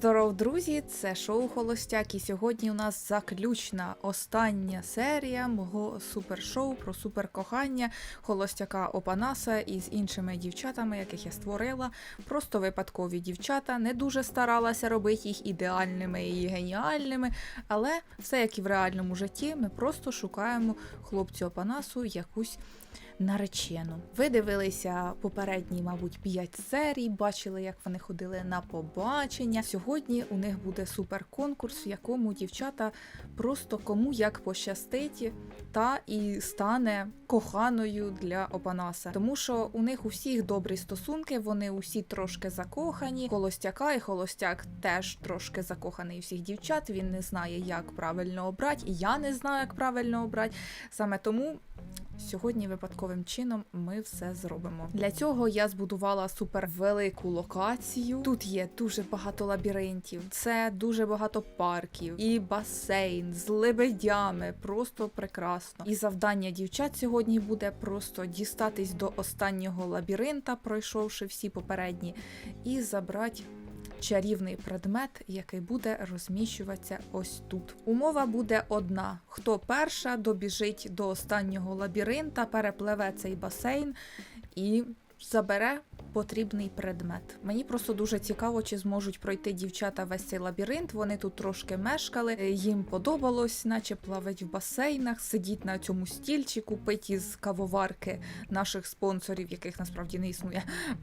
Здоров, друзі! Це шоу Холостяк. І сьогодні у нас заключна остання серія мого супершоу про суперкохання холостяка Опанаса із іншими дівчатами, яких я створила. Просто випадкові дівчата. Не дуже старалася робити їх ідеальними і геніальними, але все як і в реальному житті, ми просто шукаємо хлопцю Опанасу якусь наречену. Ви дивилися попередні, мабуть, 5 серій, бачили, як вони ходили на побачення. Сьогодні у них буде суперконкурс, в якому дівчата просто кому як пощастить та і стане коханою для Опанаса. Тому що у них у всіх добрі стосунки, вони усі трошки закохані. Холостяка і холостяк теж трошки закоханий у всіх дівчат. Він не знає, як правильно обрати, і я не знаю, як правильно обрати. Саме тому Сьогодні випадковим чином ми все зробимо. Для цього я збудувала супервелику локацію. Тут є дуже багато лабіринтів, це дуже багато парків і басейн з лебедями. Просто прекрасно. І завдання дівчат сьогодні буде просто дістатись до останнього лабіринта, пройшовши всі попередні, і забрати чарівний предмет, який буде розміщуватися ось тут. Умова буде одна: хто перша добіжить до останнього лабіринта, перепливе цей басейн і забере. Потрібний предмет. Мені просто дуже цікаво, чи зможуть пройти дівчата весь цей лабіринт. Вони тут трошки мешкали. Їм подобалось, наче плавать в басейнах, сидіть на цьому стільчику, пить із кавоварки наших спонсорів, яких насправді не існує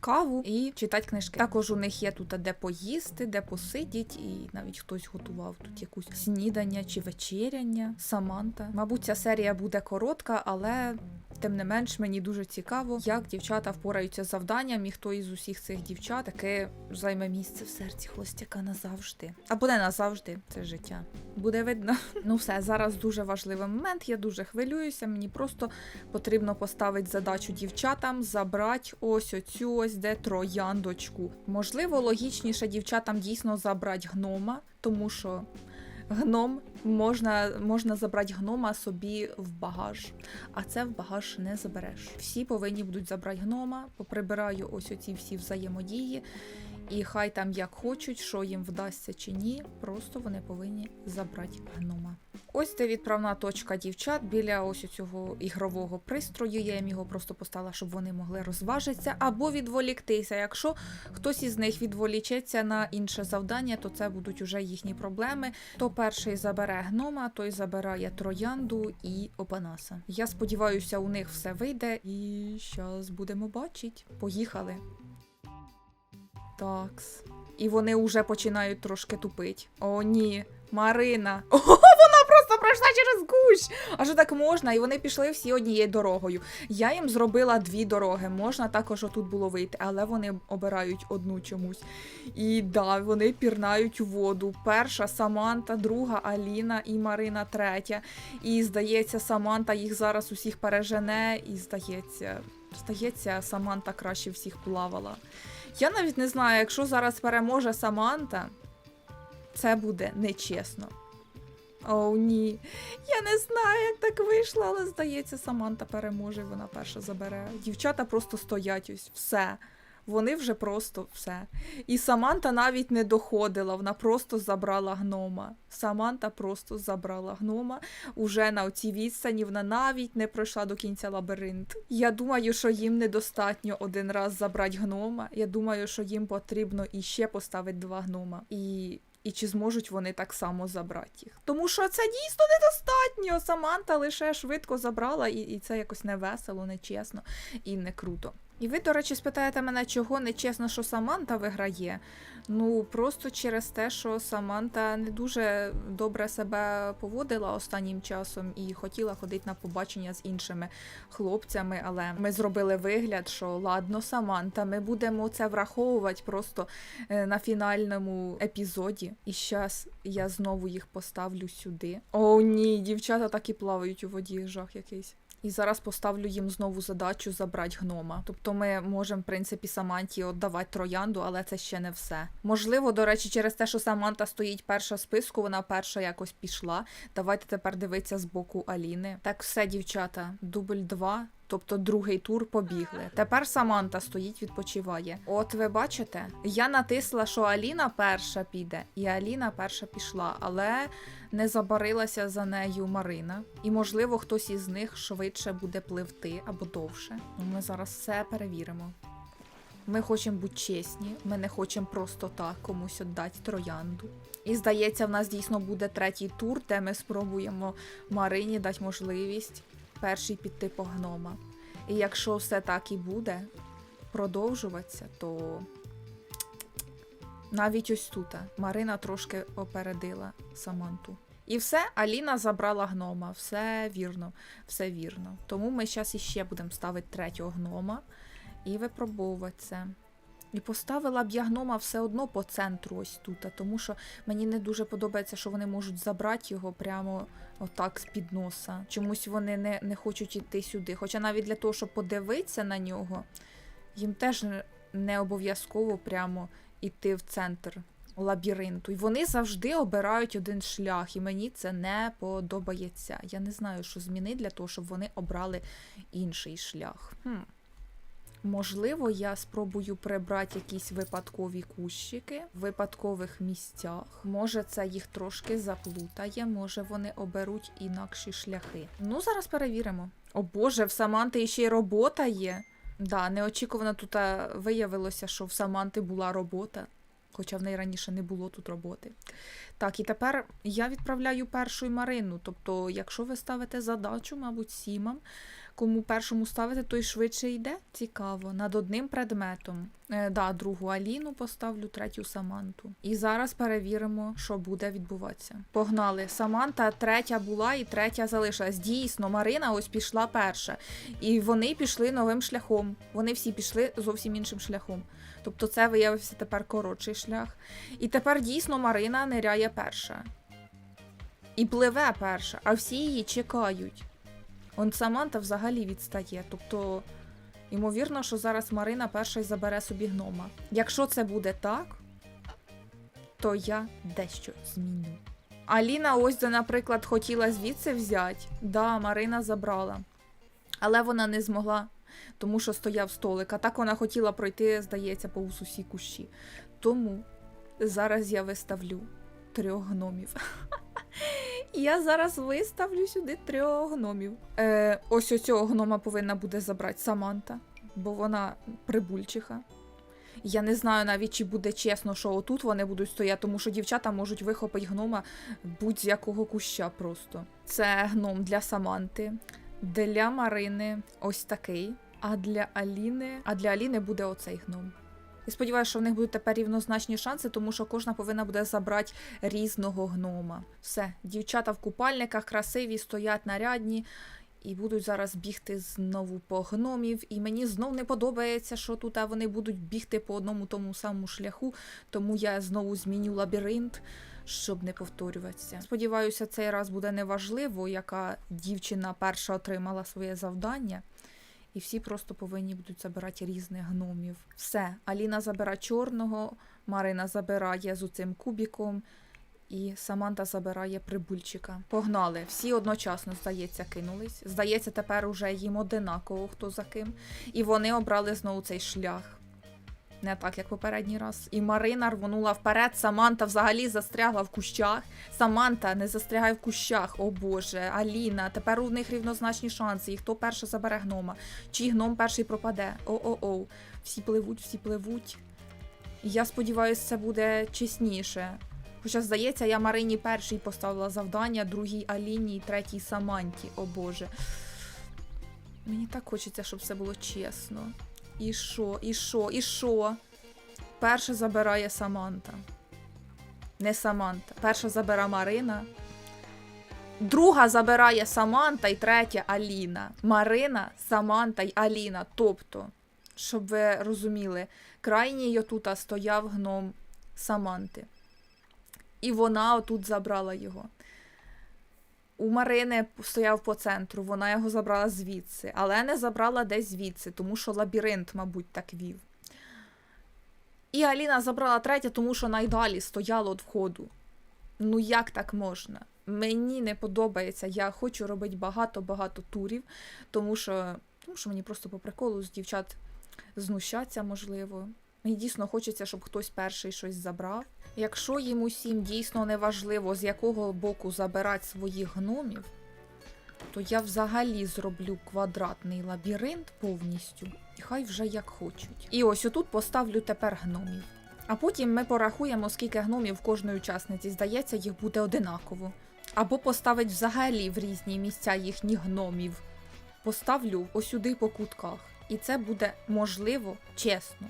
каву і читати книжки. Також у них є тут де поїсти, де посидіть, і навіть хтось готував тут якусь снідання чи вечеряння. Саманта. Мабуть, ця серія буде коротка, але тим не менш мені дуже цікаво, як дівчата впораються з завданням, і хто із усіх цих дівчат таки займе місце в серці хлостяка назавжди. Або не назавжди, це життя. Буде видно. Ну все, зараз дуже важливий момент. Я дуже хвилююся. Мені просто потрібно поставити задачу дівчатам забрати ось оцю ось де трояндочку. Можливо, логічніше дівчатам дійсно забрати гнома, тому що гном можна, можна забрати гнома собі в багаж, а це в багаж не забереш. Всі повинні будуть забрати гнома, поприбираю ось оці всі взаємодії. І хай там як хочуть, що їм вдасться чи ні, просто вони повинні забрати гнома. Ось де відправна точка дівчат біля ось цього ігрового пристрою. Я їм його просто поставила, щоб вони могли розважитися або відволіктися. Якщо хтось із них відволічеться на інше завдання, то це будуть уже їхні проблеми. То перший забере гнома, той забирає троянду і опанаса. Я сподіваюся, у них все вийде, і зараз будемо бачити. Поїхали. Такс. І вони вже починають трошки тупить. О, ні, Марина. О, вона просто пройшла через гущ. А що так можна? І вони пішли всі однією дорогою. Я їм зробила дві дороги. Можна також отут було вийти, але вони обирають одну чомусь. І да, вони пірнають у воду. Перша Саманта, друга Аліна і Марина третя. І здається, Саманта їх зараз усіх пережене, і здається, здається, Саманта краще всіх плавала. Я навіть не знаю, якщо зараз переможе Саманта, це буде нечесно. О, ні. Я не знаю, як так вийшло, але здається, Саманта переможе, вона перша забере. Дівчата просто стоять ось все. Вони вже просто все. І Саманта навіть не доходила, вона просто забрала гнома. Саманта просто забрала гнома. Уже на цій відстані вона навіть не пройшла до кінця лабіринт. Я думаю, що їм недостатньо один раз забрати гнома. Я думаю, що їм потрібно іще поставити два гнома. І. І чи зможуть вони так само забрати їх? Тому що це дійсно недостатньо. Саманта лише швидко забрала, і, і це якось не весело, не чесно і не круто. І ви, до речі, спитаєте мене, чого не чесно, що Саманта виграє. Ну просто через те, що Саманта не дуже добре себе поводила останнім часом і хотіла ходити на побачення з іншими хлопцями. Але ми зробили вигляд, що ладно, Саманта, ми будемо це враховувати просто е, на фінальному епізоді. І зараз я знову їх поставлю сюди. О, ні, дівчата так і плавають у воді, жах якийсь. І зараз поставлю їм знову задачу забрати гнома. Тобто ми можемо, в принципі, Саманті віддавати троянду, але це ще не все. Можливо, до речі, через те, що Саманта стоїть перша в списку, вона перша якось пішла. Давайте тепер дивитися з боку Аліни. Так, все, дівчата, дубль 2. Тобто другий тур побігли. Тепер Саманта стоїть, відпочиває. От ви бачите, я натисла, що Аліна перша піде, і Аліна перша пішла, але не забарилася за нею Марина. І, можливо, хтось із них швидше буде пливти або довше. Ну, ми зараз все перевіримо. Ми хочемо бути чесні, ми не хочемо просто так комусь віддати троянду. І здається, в нас дійсно буде третій тур, де ми спробуємо Марині дати можливість перший піти по гнома. І якщо все так і буде продовжуватися, то навіть ось тут Марина трошки опередила Саманту. І все, Аліна забрала гнома. Все вірно, все вірно. Тому ми зараз іще будемо ставити третього гнома і випробовувати це. І поставила б я гнома все одно по центру ось тут, тому що мені не дуже подобається, що вони можуть забрати його прямо отак з-під носа. Чомусь вони не, не хочуть йти сюди. Хоча навіть для того, щоб подивитися на нього, їм теж не- обов'язково прямо йти в центр лабіринту. І вони завжди обирають один шлях, і мені це не подобається. Я не знаю, що змінити для того, щоб вони обрали інший шлях. Хм. Можливо, я спробую прибрати якісь випадкові кущики в випадкових місцях. Може, це їх трошки заплутає, може вони оберуть інакші шляхи. Ну, зараз перевіримо. О Боже, в Саманти ще й робота є. Да, неочікувано тут виявилося, що в Саманти була робота, хоча в неї раніше не було тут роботи. Так, і тепер я відправляю першу Марину. Тобто, якщо ви ставите задачу, мабуть, сімам, кому першому ставити, той швидше йде. Цікаво. Над одним предметом. Е, да, другу Аліну поставлю, третю Саманту. І зараз перевіримо, що буде відбуватися. Погнали. Саманта третя була і третя залишилась. Дійсно, Марина ось пішла перша. І вони пішли новим шляхом. Вони всі пішли зовсім іншим шляхом. Тобто це виявився тепер коротший шлях. І тепер дійсно Марина ниряє перша. І пливе перша, а всі її чекають. Он Саманта взагалі відстає. Тобто, ймовірно, що зараз Марина перша й забере собі гнома. Якщо це буде так, то я дещо зміню. Аліна ось, наприклад, хотіла звідси взяти. Да, Марина забрала. Але вона не змогла, тому що стояв столик. А так вона хотіла пройти, здається, повз усі кущі. Тому зараз я виставлю трьох гномів. Я зараз виставлю сюди трьох гномів. Е, ось оцього гнома повинна буде забрати Саманта, бо вона прибульчиха. Я не знаю навіть, чи буде чесно, що отут вони будуть стояти, тому що дівчата можуть вихопити гнома будь-з якого куща просто. Це гном для Саманти, для Марини ось такий. А для Аліни. А для Аліни буде оцей гном. І сподіваюся, що в них будуть тепер рівнозначні шанси, тому що кожна повинна буде забрати різного гнома. Все, дівчата в купальниках красиві, стоять нарядні і будуть зараз бігти знову по гномів. І мені знов не подобається, що тут вони будуть бігти по одному тому самому шляху, тому я знову зміню лабіринт. Щоб не повторюватися. Сподіваюся, цей раз буде неважливо, яка дівчина перша отримала своє завдання. І всі просто повинні будуть забирати різних гномів. Все, Аліна забирає чорного, Марина забирає з оцим кубіком, і Саманта забирає прибульчика. Погнали, всі одночасно, здається, кинулись. Здається, тепер уже їм одинаково хто за ким. І вони обрали знову цей шлях. Не так, як попередній раз. І Марина рвонула вперед. Саманта взагалі застрягла в кущах. Саманта не застрягає в кущах. О Боже, Аліна. Тепер у них рівнозначні шанси. І хто перше забере гнома? Чий гном перший пропаде? О-о-о. Всі пливуть, всі пливуть. Я сподіваюся, це буде чесніше. Хоча, здається, я Марині перший поставила завдання, другій Аліні і третій Саманті. О Боже. Мені так хочеться, щоб все було чесно. І що, і що, і що? Перша забирає Саманта. Не Саманта. Перша забирає Марина. Друга забирає Саманта і третя Аліна. Марина, Саманта й Аліна. Тобто, щоб ви розуміли, крайній отут стояв гном Саманти. І вона отут забрала його. У Марини стояв по центру, вона його забрала звідси, але не забрала десь звідси, тому що лабіринт, мабуть, так вів. І Аліна забрала третє, тому що найдалі стояло від входу. Ну як так можна? Мені не подобається. Я хочу робити багато-багато турів, тому що Тому що мені просто по приколу з дівчат знущаться, можливо. Мені дійсно хочеться, щоб хтось перший щось забрав. Якщо їм усім дійсно не важливо, з якого боку забирати своїх гномів, то я взагалі зроблю квадратний лабіринт повністю, і хай вже як хочуть. І ось отут поставлю тепер гномів. А потім ми порахуємо, скільки гномів кожної учасниці. Здається, їх буде одинаково. Або поставить взагалі в різні місця їхніх гномів. Поставлю осюди по кутках. І це буде можливо чесно.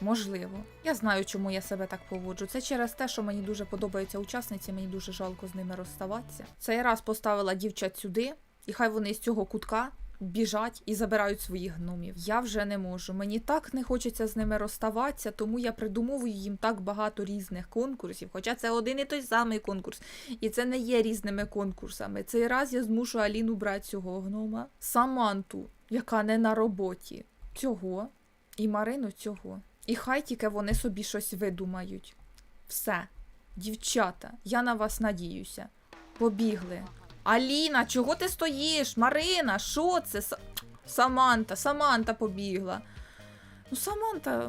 Можливо. Я знаю, чому я себе так поводжу. Це через те, що мені дуже подобаються учасниці, мені дуже жалко з ними розставатися. Цей раз поставила дівчат сюди, і хай вони з цього кутка біжать і забирають своїх гномів. Я вже не можу. Мені так не хочеться з ними розставатися, тому я придумовую їм так багато різних конкурсів. Хоча це один і той самий конкурс. І це не є різними конкурсами. Цей раз я змушу Аліну брати цього гнома, Саманту, яка не на роботі, цього, і Марину цього. І хай тільки вони собі щось видумають. Все, дівчата, я на вас надіюся. Побігли. Аліна, чого ти стоїш? Марина, що це? Са- Саманта, Саманта побігла. Ну, Саманта,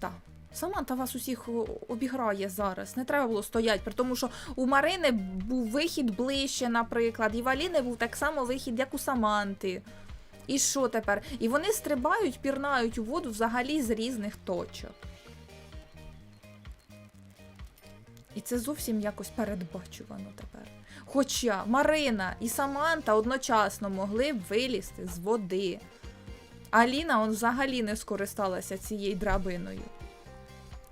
да. Саманта вас усіх обіграє зараз. Не треба було стояти, при тому, що у Марини був вихід ближче, наприклад, і в Аліни був так само вихід, як у Саманти. І що тепер? І вони стрибають, пірнають у воду взагалі з різних точок. І це зовсім якось передбачувано тепер. Хоча Марина і Саманта одночасно могли вилізти з води. Аліна он взагалі не скористалася цією драбиною.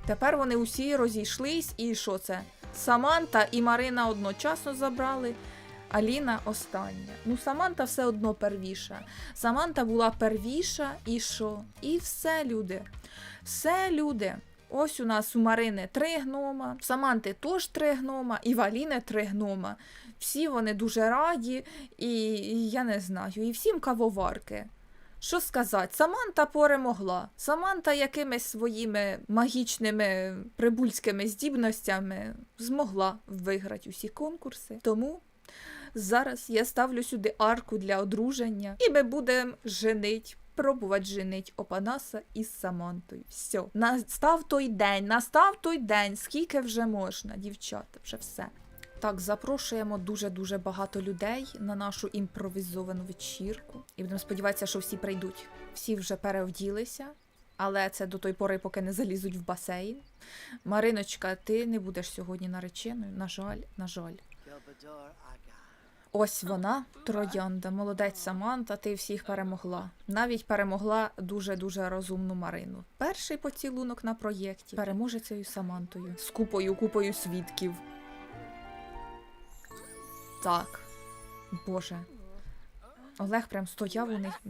Тепер вони усі розійшлись, і що це? Саманта і Марина одночасно забрали. Аліна остання. Ну, Саманта все одно первіша. Саманта була первіша, і що? І все, люди. Все, люди. Ось у нас у Марини три гнома, в Саманти теж три гнома, і в Аліни три гнома. Всі вони дуже раді, і, і я не знаю, і всім кавоварки. Що сказати, Саманта перемогла. Саманта якимись своїми магічними прибульськими здібностями змогла виграти усі конкурси. Тому зараз я ставлю сюди арку для одруження, і ми будемо женить. Пробувати женить Опанаса із Самантою. Все. Настав той день, настав той день. Скільки вже можна, дівчата, вже все. Так, запрошуємо дуже-дуже багато людей на нашу імпровізовану вечірку. І будемо сподіватися, що всі прийдуть. Всі вже переоділися, але це до той пори, поки не залізуть в басейн. Мариночка, ти не будеш сьогодні нареченою. На жаль, на жаль. Ось вона, троянда, молодець Саманта, ти всіх перемогла. Навіть перемогла дуже-дуже розумну Марину. Перший поцілунок на проєкті переможецею Самантою з купою купою свідків. Так. Боже. Олег прям стояв у них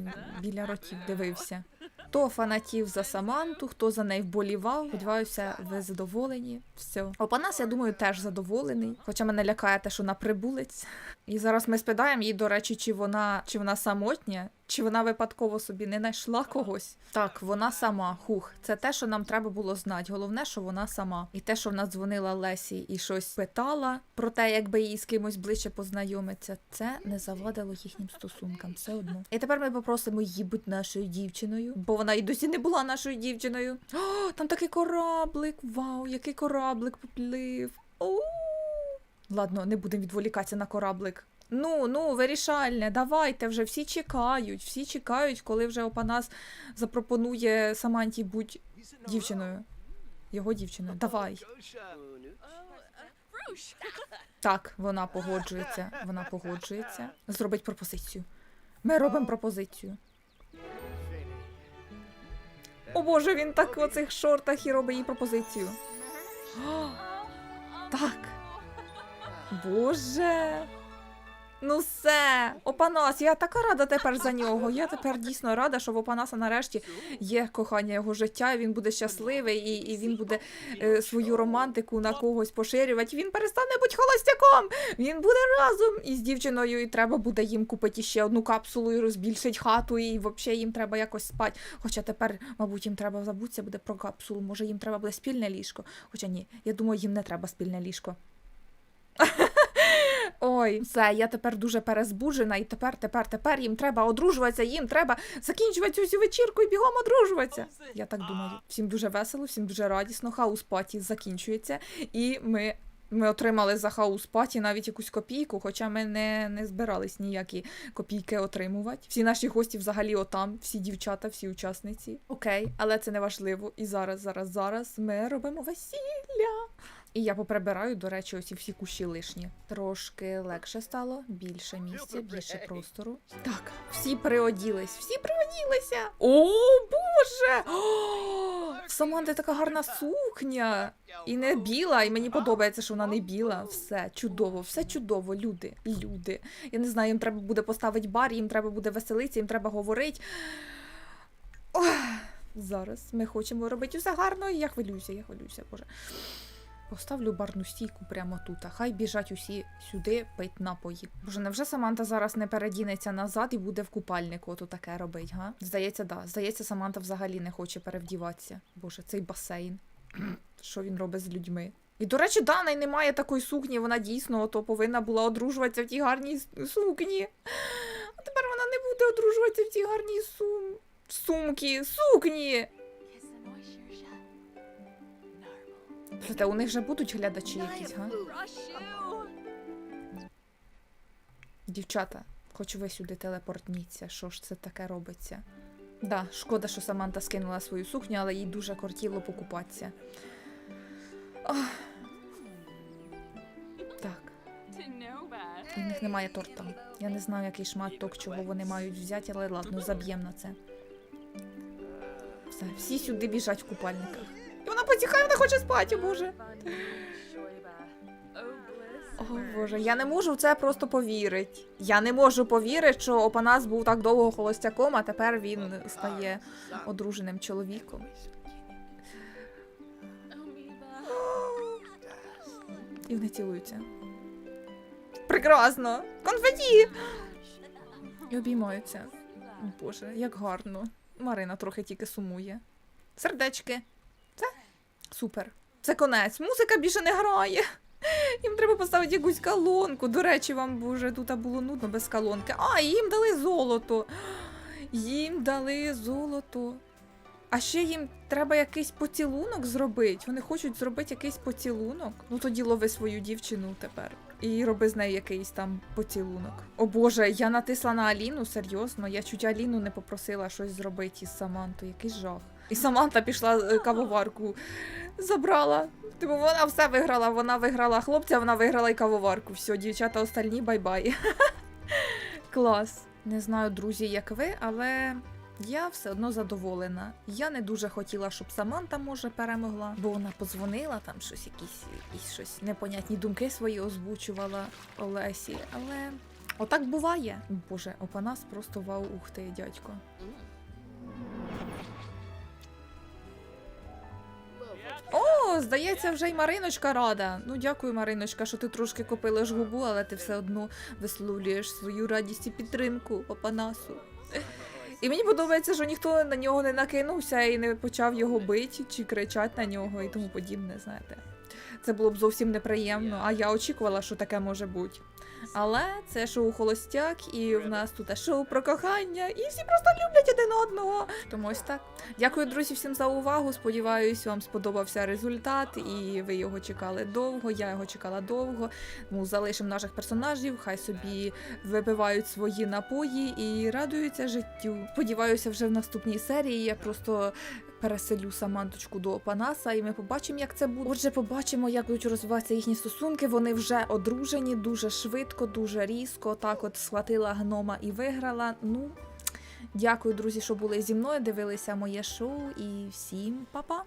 біля ротів, дивився. Хто фанатів за Саманту, хто за неї вболівав. Сподіваюся, ви задоволені. Все. Опанас, я думаю, теж задоволений. Хоча мене лякає те, що вона прибулець. І зараз ми спитаємо їй, до речі, чи вона, чи вона самотня, чи вона випадково собі не знайшла когось. Так, вона сама. Хух, це те, що нам треба було знати. Головне, що вона сама. І те, що вона дзвонила Лесі і щось питала про те, якби їй з кимось ближче познайомитися, це не завадило їхнім стосункам. Все одно. І тепер ми попросимо її бути нашою дівчиною, бо вона і досі не була нашою дівчиною. О, там такий кораблик. Вау, який кораблик поплив. О! Ладно, не будемо відволікатися на кораблик. Ну, ну, вирішальне, давайте вже всі чекають, всі чекають, коли вже Опанас запропонує Саманті будь дівчиною. Його дівчиною. Давай. Так, вона погоджується. Вона погоджується. Зробить пропозицію. Ми робимо пропозицію. О боже, він так в оцих шортах і робить їй пропозицію. О, так. Боже. Ну все, Опанас, я така рада тепер за нього. Я тепер дійсно рада, що в Опанаса нарешті є кохання його життя, і він буде щасливий, і, і він буде е, свою романтику на когось поширювати. Він перестане бути холостяком. Він буде разом із дівчиною, і треба буде їм купити ще одну капсулу і розбільшить хату, і взагалі їм треба якось спати. Хоча тепер, мабуть, їм треба забутися буде про капсулу. Може, їм треба буде спільне ліжко. Хоча ні, я думаю, їм не треба спільне ліжко. Ой, все, я тепер дуже перезбуджена, і тепер, тепер, тепер їм треба одружуватися, їм треба закінчувати цю вечірку і бігом одружуватися. Я так думаю. Всім дуже весело, всім дуже радісно. Хаус паті закінчується, і ми. Ми отримали за хаус паті навіть якусь копійку, хоча ми не, не збирались ніякі копійки отримувати. Всі наші гості взагалі отам, всі дівчата, всі учасниці. Окей, але це не важливо. І зараз, зараз, зараз ми робимо весілля. І я поприбираю, до речі, ось і всі кущі лишні. Трошки легше стало, більше місця, більше простору. Так, всі приоділись, всі приоділися. О, Боже! О, в Саманти така гарна сукня. І не біла, і мені подобається, що вона не біла. Все чудово, все чудово. Люди, люди. Я не знаю, їм треба буде поставити бар, їм треба буде веселитися, їм треба говорити. Ох, зараз ми хочемо робити все гарно, і я хвилююся, я хвилююся, боже. Поставлю барну стійку прямо тут, а хай біжать усі сюди пить напої. Боже, невже Саманта зараз не передінеться назад і буде в купальнику ото таке робить, га? Здається, да. Здається, Саманта взагалі не хоче перевдіватися. Боже, цей басейн. Що він робить з людьми? І, до речі, Дана й немає такої сукні, вона дійсно ото повинна була одружуватися в тій гарній сукні. А тепер вона не буде одружуватися в тій гарній сум... сумки, сукні. Слухайте, у них же будуть глядачі якісь, га? Дівчата, хоч ви сюди телепортніться, що ж це таке робиться? Да, шкода, що Саманта скинула свою сукню, але їй дуже кортіло покупатися. Ах. Так, у них немає торта. Я не знаю, який шматок, чого вони мають взяти, але ладно, заб'ємо на це. Все, всі сюди біжать в купальниках. Вона потіхає, вона хоче спати, боже. О, Боже, я не можу в це просто повірити. Я не можу повірити, що Опанас був так довго холостяком, а тепер він стає одруженим чоловіком. І вони цілуються. Прекрасно! Конфеті! І обіймаються. О, Боже, як гарно. Марина трохи тільки сумує. Сердечки. Супер. Це конець. Музика більше не грає. Їм треба поставити якусь колонку. До речі, вам боже, тут було нудно без колонки. А, їм дали золото. Їм дали золото. А ще їм треба якийсь поцілунок зробити. Вони хочуть зробити якийсь поцілунок. Ну тоді лови свою дівчину тепер. І роби з нею якийсь там поцілунок. О Боже, я натисла на Аліну, серйозно. Я чуть Аліну не попросила щось зробити із Самантою. Який жах. І Саманта пішла е, кавоварку, забрала. Типу вона все виграла. Вона виграла хлопця, вона виграла і кавоварку. Все, дівчата остальні, бай-бай. Клас. Не знаю, друзі, як ви, але я все одно задоволена. Я не дуже хотіла, щоб Саманта може перемогла, бо вона подзвонила там щось, якісь, якісь щось непонятні думки свої озвучувала Олесі. Але отак буває. Боже, Опанас просто вау, ух ти, дядько. Здається, вже й Мариночка рада. Ну, дякую, Мариночка, що ти трошки копилиш губу, але ти все одно висловлюєш свою радість і підтримку Опанасу. І мені подобається, що ніхто на нього не накинувся і не почав його бити чи кричати на нього і тому подібне, знаєте. Це було б зовсім неприємно, а я очікувала, що таке може бути. Але це шоу Холостяк, і в нас тут шоу про кохання, і всі просто люблять один одного. Тому ось так. Дякую, друзі, всім за увагу. Сподіваюсь, вам сподобався результат, і ви його чекали довго. Я його чекала довго. Ну, залишимо наших персонажів, хай собі випивають свої напої і радуються життю. Сподіваюся, вже в наступній серії я просто. Переселю Саманточку до Опанаса, і ми побачимо, як це буде. Отже, побачимо, як будуть розвиватися їхні стосунки. Вони вже одружені дуже швидко, дуже різко. Так, от схватила гнома і виграла. Ну, дякую, друзі, що були зі мною. Дивилися моє шоу, і всім па-па!